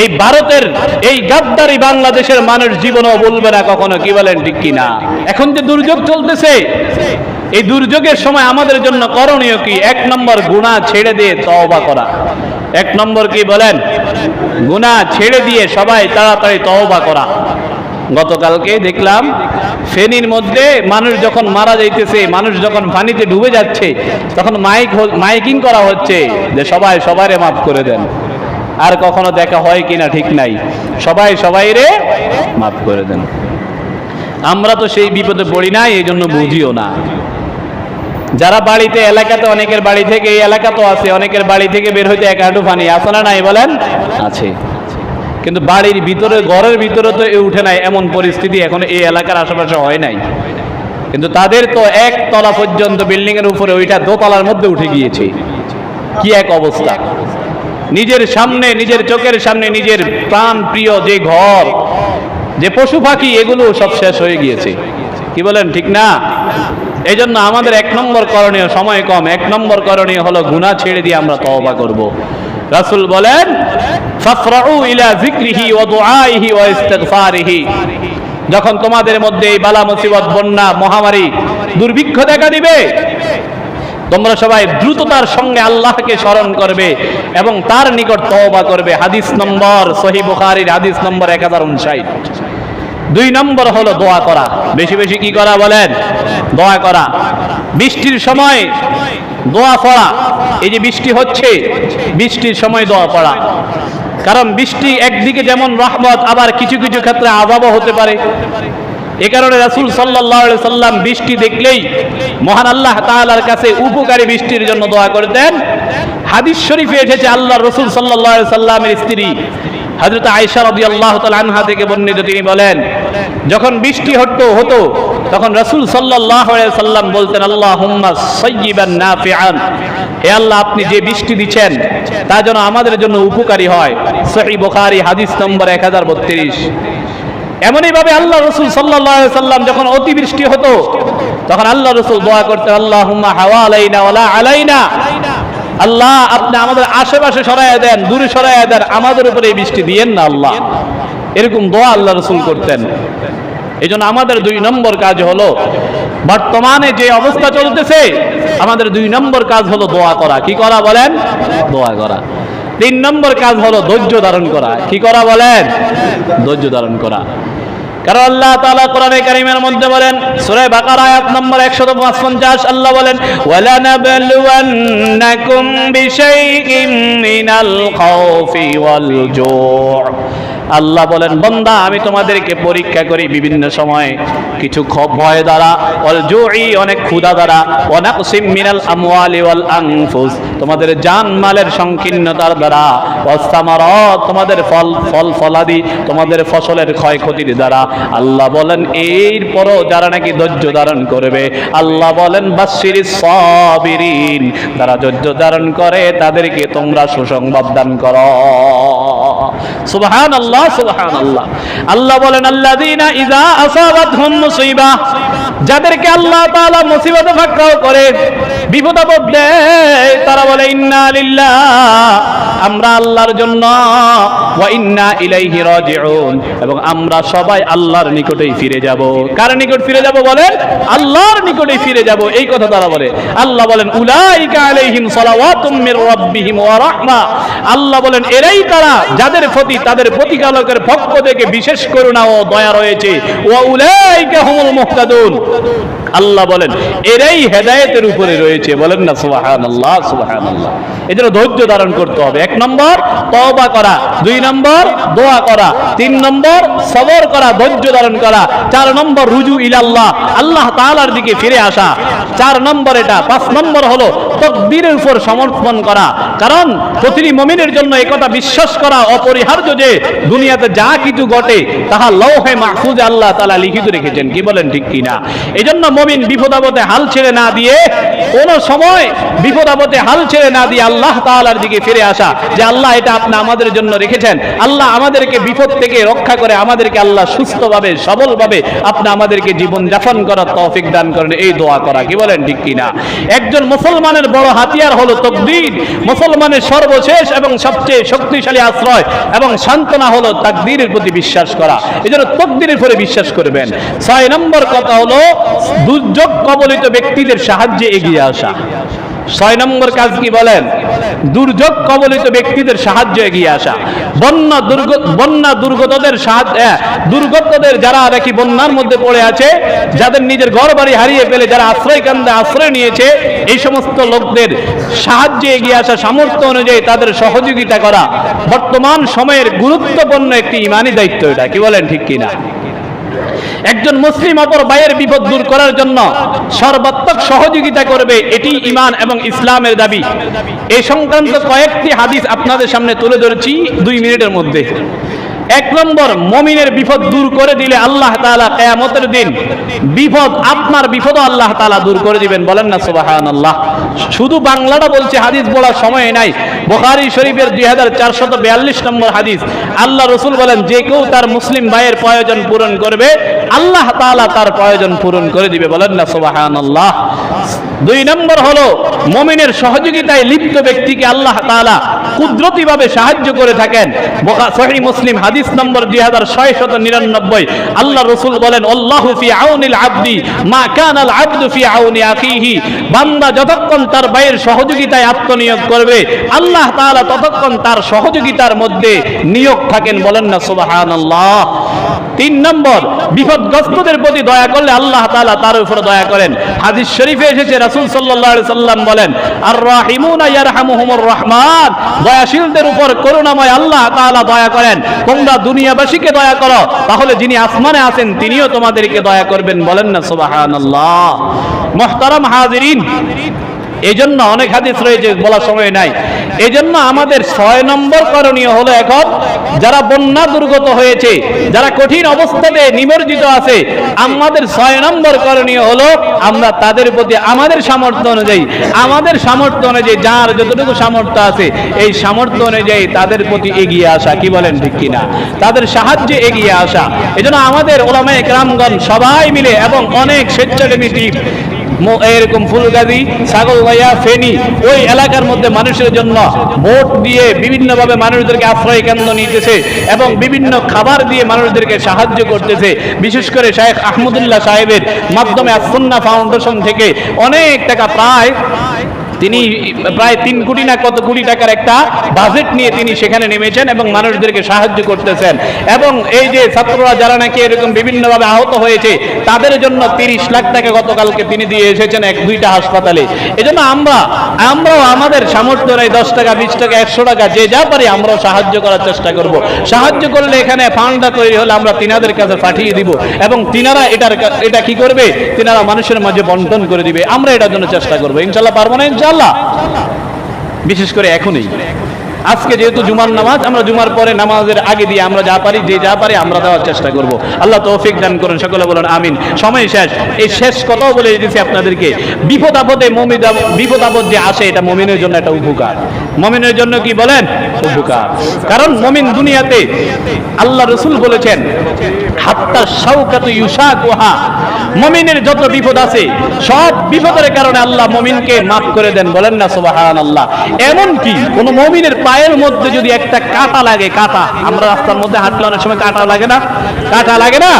এই ভারতের এই গাদ্দারি বাংলাদেশের মানুষ জীবনও বলবে না কখনো, কি বলেন, ঠিক কি না? এখন যে দুর্যোগ চলতেছে, এই দুর্যোগের সময় আমাদের জন্য করণীয় কি? এক নম্বর, গুণা ছেড়ে দিয়ে তওবা করা। এক নম্বর কি বলেন? গুণা ছেড়ে দিয়ে সবাই তাড়াতাড়ি তওবা করা। গতকালকে দেখলাম, ফেনীর মধ্যে মানুষ যখন মারা যাইতেছে, মানুষ যখন পানিতে ডুবে যাচ্ছে, তখন মাইক মাইকিং করা হচ্ছে যে সবাই সবাইরে মাফ করে দেন। আর কখনো দেখা হয় কিনা ঠিক নাই। সবাই সবাইরে মাফ করে দেন। আমরা তো সেই বিপদে পড়ি না এই জন্য বুঝিও না। যারা বাড়িতে, এলাকাতে, অনেকের বাড়ি থেকে, এই এলাকা তো আছে, অনেকের বাড়ি থেকে বের হইতে এক হাঁটু পানি আছে না নাই বলেন? আছে। কিন্তু বাড়ির ভিতরে, ঘরের ভিতরে তো এ উঠে নাই, এমন পরিস্থিতি এখন এই এলাকার আশেপাশে হয় নাই। কিন্তু তাদের তো এক তলা পর্যন্ত বিল্ডিং এর উপরে ওইটা দোতলার মধ্যে উঠে গিয়েছে। কি এক অবস্থা? নিজের সামনে, নিজের চোখের সামনে, নিজের প্রাণ প্রিয় যে ঘর, যে পশু পাখি, এগুলো সব শেষ হয়ে গিয়েছে। কি বলেন, ঠিক না? এই জন্য আমাদের এক নম্বর করণীয়, সময় কম, এক নম্বর করণীয় হলো গুনাহ ছেড়ে দিয়ে আমরা তওবা করব। রাসুল বলেন যখন তোমাদের মধ্যে এই বালা মুসিবত, বন্যা, মহামারী, দুর্ভিক্ষ দেখা দিবে তোমরা সবাই দ্রুততার সঙ্গে আল্লাহকে স্মরণ করবে এবং তার নিকট তওবা করবে। হাদিস নম্বর সহি বুখারীর হাদিস নম্বর এক হাজার উনষাট। দুই নম্বর হলো দোয়া করা। বেশি বেশি কি করা বলেন? দোয়া করা। বৃষ্টির সময় দোয়া পড়া। এই যে বৃষ্টি হচ্ছে, বৃষ্টির সময় দোয়া পড়া। কারণ বৃষ্টি একদিকে যেমন রহমত, আবার কিছু কিছু ক্ষেত্রে আজাবও হতে পারে। এ কারণে রাসূল আলাইহি সাল্লাম বৃষ্টি দেখলেই মহান আল্লাহ তাআলার কাছে উপকারী বৃষ্টির জন্য দোয়া করতেন হাদিস শরীফে এসেছে আল্লাহ রসুল আলাইহি সাল্লামের স্ত্রী হযরত আয়েশা রাদিয়াল্লাহু তাআলা আনহা থেকে বর্ণিত তিনি বলেন, যখন বৃষ্টি হতো হতো, তখন রসুল আলাইহি সাল্লাম বলতেন সাইয়্যিবান নাফিআন। হে আল্লাহ, আপনি যে বৃষ্টি দিচ্ছেন, তা যেন আমাদের জন্য উপকারী হয়। সহিহ বুখারী, হাদিস নম্বর 1032 এমনই ভাবে আল্লাহ রসুল সাল্লাম যখন অতিবৃষ্টি হতো, তখন আল্লাহ রসুল দোয়া করতে আল্লাহ হাওয়া আলাইনা ওলা আলাইনা। আল্লাহ, আপনি আমাদের আশেপাশে সরাইয়া দেন, দূরে সরাইয়া দেন, আমাদের উপরে এই বৃষ্টি দিয়েন না আল্লাহ। এরকম দোয়া আল্লাহ রসুল করতেন। এই জন্য আমাদের দুই নম্বর কাজ হলো, বর্তমানে যে অবস্থা চলতেছে, আমাদের দুই নম্বর কাজ হলো দোয়া করা। কি করা বলেন? দোয়া করা। তিন নম্বর কাজ হলো ধৈর্য ধারণ করা। কি করা বলেন? ধৈর্য ধারণ করা। কারণ আল্লাহ তাআলা কোরআনে কারীমের মধ্যে বলেন, সূরা বাকারা আয়াত নম্বর 155 আল্লাহ বলেন ওয়ালা নাবলুওয়ান্নাকুম বিশাইইম মিনাল খাউফি ওয়াল জু' আল্লাহ বলেন, বন্দা, আমি তোমাদেরকে পরীক্ষা করি বিভিন্ন সময়। কিছু ভয় দ্বারা অল জুই, অনেক ক্ষুধা দ্বারা অনাকসিম মিনাল আমওয়ালি ওয়াল তোমাদের জান মালের সংকীর্ণতার দ্বারা ওয়াসামারাত তোমাদের ফল ফল ফলাদি, তোমাদের ফসলের ক্ষয়ক্ষতির দ্বারা। আল্লাহ বলেন, এরপরও যারা নাকি ধৈর্য ধারণ করবে, আল্লাহ বলেন বাশিরিস সাবিরিন। তারা ধৈর্য ধারণ করে, তাদেরকে তোমরা সুসংবাদ দান করো। সুবহান আল্লাহ আল্লাহ বলেন যাদেরকে আল্লাহ করে বিপদ দেয়, তারা বলে, ইন্না আমরা আল্লাহর জন্য এবং আমরা সবাই আল্লাহর নিকটেই ফিরে যাব। কার নিকট ফিরে যাব বলেন? আল্লাহর নিকটেই ফিরে যাব। এই কথা তারা বলে। আল্লাহ বলেন আল্লাহ বলেন, এরাই তারা যাদের প্রতি, তাদের প্রতিপালকের পক্ষ থেকে বিশেষ করুণা ও দয়া রয়েছে। ও উলাইকা হুমুল মুহতাদুন। আল্লাহ বলেন, এরাই হেদায়েতের উপরে রয়েছে। বলেন না, সুবহানাল্লাহ সুবহানাল্লাহ। এজন্য ধৈর্য ধারণ করতে হবে। এক নম্বর, তওবা করা। দুই নম্বর, দোয়া করা। তিন নম্বর, সবর করা, ধৈর্য ধারণ করা। চার নম্বর, রুজু ইলাল্লাহ, আল্লাহ তাআলার দিকে ফিরে আসা। চার নম্বর এটা। পাঁচ নম্বর হলো তকদিরের উপর সমর্পণ করা। কারণ প্রতিটি মমিনের জন্য একথা বিশ্বাস করা অপরিহার্য যে দুনিয়াতে যা কিছু ঘটে, তাহা লৌহে মাহফুজে আল্লাহ তাআলা লিখিত রেখেছেন। কি বলেন ঠিক কিনা? এই জন্য মমিন বিপদাবতে হাল ছেড়ে না দিয়ে কোন সময় বিপদাবতে হাল ছেড়ে না দিয়ে আল্লাহ তাআলার দিকে ফিরে আসা যে আল্লাহ এটা আপনি আমাদের জন্য রেখেছেন। আল্লাহ আমাদেরকে বিপদ থেকে রক্ষা করে আমাদেরকে আল্লাহ সুস্থভাবে, সবলভাবে আপনি আমাদেরকে জীবন যাপন করার তৌফিক দান করেন। এই দোয়া করা, কি বলেন, ঠিক কিনা? একজন মুসলমানের বড় হাতিয়ার হলো তকদির। মুসলমানের সর্বশেষ এবং সবচেয়ে শক্তিশালী আশ্রয় এবং সান্ত্বনা হলো তাকদীরের প্রতি বিশ্বাস করা। এই জন্য তকদিরের উপরে বিশ্বাস করবেন। ছয় নম্বর কথা হলো দুর্যোগ কবলিত ব্যক্তিদের সাহায্যে এগিয়ে আসা। ছয় নম্বর কাজ কি বলেন? দুর্যোগ কবলিত ব্যক্তিদের সাহায্য এগিয়ে আসা। বন্যা দুর্গ বন্যা দুর্গতদের সাহায্য হ্যাঁ, দুর্গতদের যারা দেখি বন্যার মধ্যে পড়ে আছে যাদের নিজের ঘর বাড়ি হারিয়ে ফেলে যারা আশ্রয় কেন্দ্রে আশ্রয় নিয়েছে এই সমস্ত লোকদের সাহায্যে এগিয়ে আসা সামর্থ্য অনুযায়ী তাদের সহযোগিতা করা বর্তমান সময়ের গুরুত্বপূর্ণ একটি ইমানি দায়িত্ব এটা। কি বলেন ঠিক কিনা? একজন মুসলিম অপর ভাইয়ের বিপদ দূর করার জন্য সর্বাত্মক সহযোগিতা করবে, এটি ইমান এবং ইসলামের দাবি। এ সংক্রান্ত কয়েকটি হাদিস আপনাদের সামনে তুলে ধরেছি দুই মিনিটের মধ্যে। এক নম্বর মমিনের বিপদ দূর করে দিলে আল্লাহ তাআলা কেয়ামতের দিন বিপদ আপনার বিপদও আল্লাহ তাআলা দূর করে দিবেন। বলেন না সুবাহান আল্লাহ শুধু বাংলাটা বলছে, হাদিস বলার সময় নাই। বোখারি শরীফের দুই হাজার চারশত বিয়াল্লিশ নম্বর হাদিস। আল্লাহ রসুল বলেন, যে কেউ তার মুসলিম ভাইয়ের প্রয়োজন পূরণ করবে, আল্লাহ তাআলা তার প্রয়োজন পূরণ করে দিবে। বলেন না সুবাহান আল্লাহ দুই নম্বর হলো, মমিনের সহযোগিতায় লিপ্ত ব্যক্তিকে আল্লাহ তাআলা কুদরতিভাবে সাহায্য করে থাকেন। সহি মুসলিম হাদিস নম্বর দুই হাজার ছয়শত নিরানব্বই। আল্লাহ রসুল বলেন আব্দি, মা কানাল আব্দু ফি আউনি বান্দা যতক্ষণ তার ভাইয়ের সহযোগিতায় আত্মনিয়োগ করবে, আল্লাহ ততক্ষণ তার সহযোগিতার মধ্যে নিয়োগ থাকেন বলেন না তিন নম্বর, বিপদগ্রস্তদের প্রতি দয়া করলে আল্লাহ তার উপর দয়া করেন। হাদিস শরীফে এসেছে সাল্লাম বলেন আর রাহিমুনা। দয়াশীলদের উপর করুণাময় আল্লাহ দয়া করেন। তোমরা দুনিয়াবাসীকে দয়া করো। তাহলে যিনি আসমানে আছেন, তিনিও তোমাদেরকে দয়া করবেন। বলেন না, সুবহানাল্লাহ। মুহতারাম হাজিরিন। এই জন্য অনেক হাদিস রয়েছে, বলার সময় নাই। এই জন্য আমাদের ছয় নম্বর করণীয় হলো এখন, যারা বন্যা দুর্গত হয়েছে, যারা কঠিন অবস্থাতে নিমজ্জিত আছে, আমাদের ছয় নম্বর করণীয় হলো আমরা তাদের প্রতি আমাদের সামর্থ্য অনুযায়ী, আমাদের সামর্থ্য অনুযায়ী, যার যতটুকু সামর্থ্য আছে, এই সামর্থ্য অনুযায়ী তাদের প্রতি এগিয়ে আসা, কি বলেন ঠিক কিনা? তাদের সাহায্যে এগিয়ে আসা। এজন্য আমাদের ওলামায়ে গ্রামগণ সবাই মিলে এবং অনেক স্বেচ্ছাসেবী এরকম ফুলগাদি ছাগল ভাইয়া, ফেনি, ওই এলাকার মধ্যে মানুষের জন্য ভোট দিয়ে বিভিন্নভাবে মানুষদেরকে আশ্রয় কেন্দ্র নিতেছে এবং বিভিন্ন খাবার দিয়ে মানুষদেরকে সাহায্য করতেছে। বিশেষ করে শাহেখ আহমদুল্লাহ সাহেবের মাধ্যমে আসন্না ফাউন্ডেশন থেকে অনেক টাকা প্রায় তিনি প্রায় তিন কোটি না কত কোটি টাকার একটা বাজেট নিয়ে তিনি সেখানে নেমেছেন এবং মানুষদেরকে সাহায্য করতেছেন। এবং এই যে ছাত্ররা যারা নাকি এরকম বিভিন্নভাবে আহত হয়েছে, তাদের জন্য তিরিশ লাখ টাকা গতকালকে তিনি দিয়ে এসেছেন এক দুইটা হাসপাতালে। এজন্য আমরা, আমরাও আমাদের সামর্থ্য এই দশ টাকা, বিশ টাকা, একশো টাকা, যে যা পারি আমরাও সাহায্য করার চেষ্টা করব। সাহায্য করলে এখানে ফান্ডটা তৈরি হলে আমরা তিনাদের কাছে পাঠিয়ে দিব এবং তিনারা এটার এটা কি করবে? তিনারা মানুষের মাঝে বন্টন করে দিবে। আমরা এটার জন্য চেষ্টা করব। ইনশাল্লাহ পারব না, ইনশাল্লাহ। বিশেষ করে এখনই। আজকে যেহেতু জুমার নামাজ, আমরা জুমার পরে নামাজের আগে দিয়ে আমরা যা পারি, যে যা পারি আমরা দেওয়ার চেষ্টা করব। আল্লাহ তৌফিক দান করেন, সকলে বলেন আমিন। সময় শেষ। এই শেষ কথাও বলে দিতেছি আপনাদেরকে। বিপদ আপদে মমিদ বিপদ আপদ যে আসে, এটা মমিনের জন্য একটা উপকার। মমিনের জন্য কি বলেন? উপকার। কারণ মমিন দুনিয়াতে আল্লাহ রসুল বলেছেন, হাত্তা শাউকাতু ইউশাকুহা। মমিনের যত বিপদ আছে, সব বিপদের কারণে আল্লাহ মমিনকে মাফ করে দেন। বলেন না সুবাহান আল্লাহ এমন কি কোন মমিনের পায়ের মধ্যে যদি একটা কাটা লাগে, কাটা, আমরা রাস্তার মধ্যে হাঁটলে অনেক সময় কাটা লাগে না? কাটা লাগে না?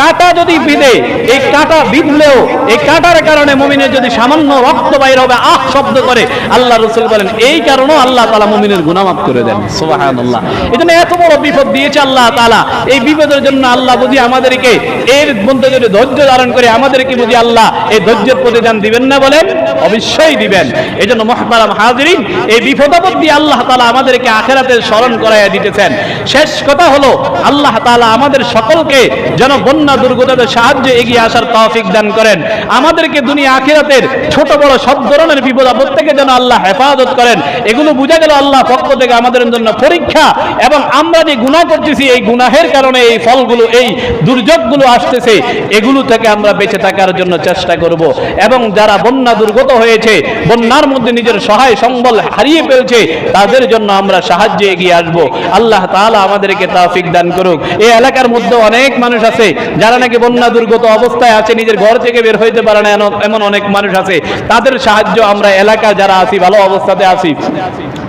কাটা যদি বিঁধে, এই কাটা বিঁধলেও, এই কাটার কারণে মমিনের যদি সামান্য রক্ত বাইর হবে, আহ শব্দ করে, আল্লাহ রসুল বলেন, এই কারণেও আল্লাহ তালা মমিনের গুনামাফ করে দেন। সুবাহান আল্লাহ এই জন্য এত বড় বিপদ দিয়েছে আল্লাহ তালা এই বিপদের জন্য আল্লাহ বুঝি আমাদেরকে এর মধ্যে যদি ধৈর্য ধারণ করে আমাদেরকে বুঝি আল্লাহ এই ধৈর্যের প্রতিদান দিবেন না বলেন? অবশ্যই দিবেন। এই জন্য মহতারাম হাজরিন, এই বিপদাপদ দিয়ে আল্লাহ তালা আমাদেরকে আখেরাতের স্মরণ করাইয়া দিতেছেন। শেষ কথা হলো, আল্লাহ তালা আমাদের সকলকে যেন বন্যা দুর্গতদের সাহায্যে এগিয়ে আসার তৌফিক দান করেন। আমাদেরকে দুনিয়া আখেরাতের ছোট বড় সব ধরনের বিপদ আপদ থেকে যেন আল্লাহ হেফাজত করেন। এগুলো বুঝা গেল আল্লাহ পক্ষ থেকে আমাদের জন্য পরীক্ষা। এবং আমরা যে গুনাহ করতেছি, এই গুনাহের কারণে এই ফলগুলো, এই দুর্যোগগুলো আসতেছে, এগুলো থেকে আমরা বেঁচে থাকার জন্য চেষ্টা করব। এবং যারা বন্যা দুর্গত হয়েছে, বন্যার মধ্যে নিজের সহায় সম্বল হারিয়ে ফেলছে, তাদের জন্য আমরা সাহায্যে এগিয়ে আসব। আল্লাহ তাআলা আমাদেরকে তৌফিক দান করুক। এই এলাকার মধ্যে অনেক মানুষ আছে, যারা নাকি বন্যা দুর্গত অবস্থায় আছে, নিজের ঘর থেকে বের হইতে পারে না এমন অনেক মানুষ আছে। তাদের সাহায্য আমরা এলাকা যারা আছি, ভালো অবস্থাতে আছি।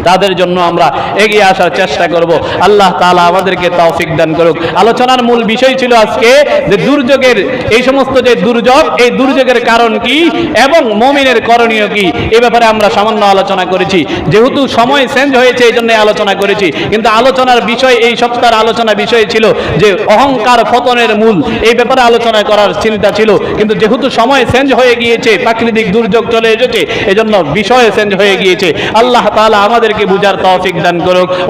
তাদের জন্য আমরা এগিয়ে আসার চেষ্টা করব। আল্লাহ তাআলা আমাদেরকে তৌফিক দান করুক। আলোচনার মূল বিষয় ছিল আজকে যে দুর্যোগের, এই সমস্ত যে দুর্যোগ, এই দুর্যোগের কারণ কি এবং মমিনের করণীয় কি, এ ব্যাপারে আমরা সামান্য আলোচনা করেছি। যেহেতু সময় চেঞ্জ হয়েছে, এই জন্য আলোচনা করেছি। কিন্তু আলোচনার বিষয়, এই সপ্তাহের আলোচনা বিষয় ছিল যে অহংকার পতনের মূল। এই ব্যাপারে আলোচনা করার চিন্তা ছিল। কিন্তু যেহেতু সময় চেঞ্জ হয়ে গিয়েছে, প্রাকৃতিক দুর্যোগ চলে এসেছে, এজন্য বিষয় চেঞ্জ হয়ে গিয়েছে। আল্লাহ তাআলা আমাদেরকে বুঝার তৌফিক দান করুক।